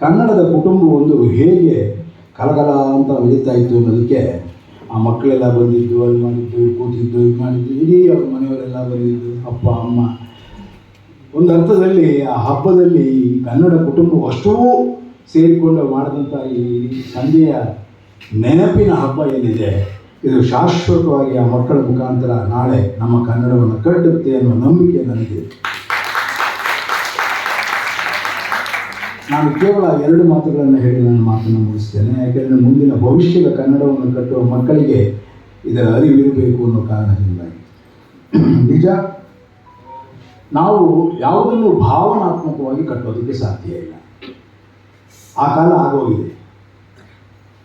ಕನ್ನಡದ ಕುಟುಂಬ ಒಂದು ಹೇಗೆ ಕಲಕಲ ಅಂತ ನಡೀತಾ ಇತ್ತು ಅನ್ನೋದಕ್ಕೆ ಆ ಮಕ್ಕಳೆಲ್ಲ ಬಂದಿದ್ದು ಅಲ್ಲಿ ಮಾಡಿದ್ದು, ಕೂತಿದ್ದು, ಇದು ಮಾಡಿದ್ದು, ಇಡೀ ಅವ್ರ ಮನೆಯವರೆಲ್ಲ ಬಂದಿದ್ದು, ಅಪ್ಪ, ಅಮ್ಮ. ಒಂದು ಅರ್ಥದಲ್ಲಿ ಆ ಹಬ್ಬದಲ್ಲಿ ಕನ್ನಡ ಕುಟುಂಬ ಅಷ್ಟೂ ಸೇರಿಕೊಂಡು ಮಾಡಿದಂಥ ಈ ಸಂಜೆಯ ನೆನಪಿನ ಹಬ್ಬ ಏನಿದೆ, ಇದು ಶಾಶ್ವತವಾಗಿ ಆ ಮಕ್ಕಳ ಮುಖಾಂತರ ನಾಳೆ ನಮ್ಮ ಕನ್ನಡವನ್ನು ಕಟ್ಟುತ್ತೆ ಅನ್ನೋ ನಂಬಿಕೆ ನನಗೆ ನಾನು ಕೇವಲ ಎರಡು ಮಾತುಗಳನ್ನು ಹೇಳಿ ನನ್ನ ಮಾತನ್ನು ಮುಗಿಸ್ತೇನೆ. ಯಾಕೆಂದರೆ ಮುಂದಿನ ಭವಿಷ್ಯದ ಕನ್ನಡವನ್ನು ಕಟ್ಟುವ ಮಕ್ಕಳಿಗೆ ಇದರ ಅರಿವಿರಬೇಕು ಅನ್ನೋ ಕಾರಣದಿಂದಾಗಿ. ನಿಜ, ನಾವು ಯಾವುದನ್ನು ಭಾವನಾತ್ಮಕವಾಗಿ ಕಟ್ಟೋದಕ್ಕೆ ಸಾಧ್ಯ ಇಲ್ಲ. ಆ ಕಾಲ ಆಗೋಗಿದೆ.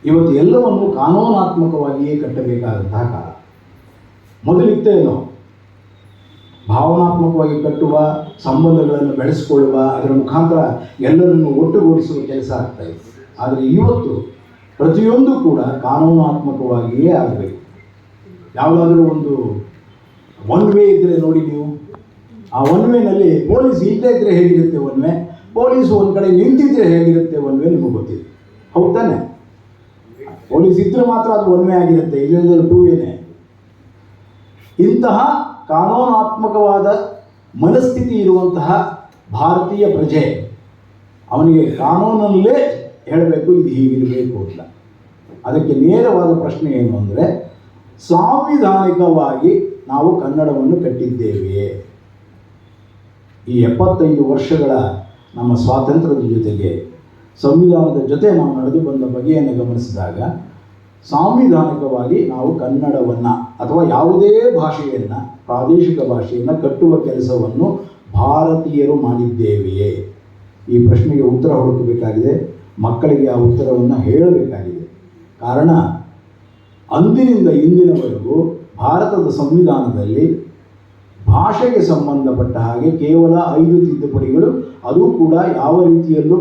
ಇವತ್ತು ಎಲ್ಲವನ್ನು ಕಾನೂನಾತ್ಮಕವಾಗಿಯೇ ಕಟ್ಟಬೇಕಾದಂತಹ ಕಾಲ. ಮೊದಲಿತ್ತೇನೋ? ಭಾವನಾತ್ಮಕವಾಗಿ ಕಟ್ಟುವ ಸಂಬಂಧಗಳನ್ನು ಬೆಳೆಸಿಕೊಳ್ಳುವ ಅದರ ಮುಖಾಂತರ ಎಲ್ಲರನ್ನು ಒಟ್ಟುಗೂಡಿಸುವ ಕೆಲಸ ಆಗ್ತಾ ಇತ್ತು ಆದರೆ ಇವತ್ತು ಪ್ರತಿಯೊಂದು ಕೂಡ ಕಾನೂನಾತ್ಮಕವಾಗಿಯೇ ಆಗಬೇಕು. ಯಾವುದಾದ್ರೂ ಒಂದು ಒನ್ ವೇ ಇದ್ದರೆ ನೋಡಿ ನೀವು. ಆ ಒನ್ ವೇನಲ್ಲಿ ಪೊಲೀಸ್ ಇಲ್ಲದೇ ಇದ್ದರೆ ಹೇಗಿರುತ್ತೆ ಒನ್ ವೇ? ಪೊಲೀಸ್ ಒಂದು ಕಡೆ ನಿಂತಿದ್ರೆ ಹೇಗಿರುತ್ತೆ ಒನ್ ವೇ ನಿಮಗೆ ಗೊತ್ತಿದೆ ಹೌದು ಪೊಲೀಸ್ ಇದ್ದರೆ ಮಾತ್ರ ಅದು ಒನ್ ವೇ ಆಗಿರುತ್ತೆ ಇಲ್ಲದ್ರೆ ಟೂ ವೇನೇ. ಇಂತಹ ಕಾನೂನಾತ್ಮಕವಾದ ಮನಸ್ಥಿತಿ ಇರುವಂತಹ ಭಾರತೀಯ ಪ್ರಜೆ, ಅವನಿಗೆ ಕಾನೂನಲ್ಲೇ ಹೇಳಬೇಕು, ಇದು ಹೀಗಿರಬೇಕು ಅಂತ. ಅದಕ್ಕೆ ನೇರವಾದ ಪ್ರಶ್ನೆ ಏನು ಅಂದರೆ, ಸಾಂವಿಧಾನಿಕವಾಗಿ ನಾವು ಕನ್ನಡವನ್ನು ಕಟ್ಟಿದ್ದೇವೆಯೇ? ಈ ಎಪ್ಪತ್ತೈದು ವರ್ಷಗಳ ನಮ್ಮ ಸ್ವಾತಂತ್ರ್ಯದ ಜೊತೆಗೆ ಸಂವಿಧಾನದ ಜೊತೆ ನಾವು ನಡೆದು ಬಂದ ಬಗೆಯನ್ನು ಗಮನಿಸಿದಾಗ ಸಾಂವಿಧಾನಿಕವಾಗಿ ನಾವು ಕನ್ನಡವನ್ನು ಅಥವಾ ಯಾವುದೇ ಭಾಷೆಯನ್ನು, ಪ್ರಾದೇಶಿಕ ಭಾಷೆಯನ್ನು ಕಟ್ಟುವ ಕೆಲಸವನ್ನು ಭಾರತೀಯರು ಮಾಡಿದ್ದೇವೆಯೇ? ಈ ಪ್ರಶ್ನೆಗೆ ಉತ್ತರ ಹುಡುಕಬೇಕಾಗಿದೆ, ಮಕ್ಕಳಿಗೆ ಆ ಉತ್ತರವನ್ನು ಹೇಳಬೇಕಾಗಿದೆ. ಕಾರಣ, ಅಂದಿನಿಂದ ಇಂದಿನವರೆಗೂ ಭಾರತದ ಸಂವಿಧಾನದಲ್ಲಿ ಭಾಷೆಗೆ ಸಂಬಂಧಪಟ್ಟ ಹಾಗೆ ಕೇವಲ ಐದು ತಿದ್ದುಪಡಿಗಳು, ಅದು ಕೂಡ ಯಾವ ರೀತಿಯಲ್ಲೂ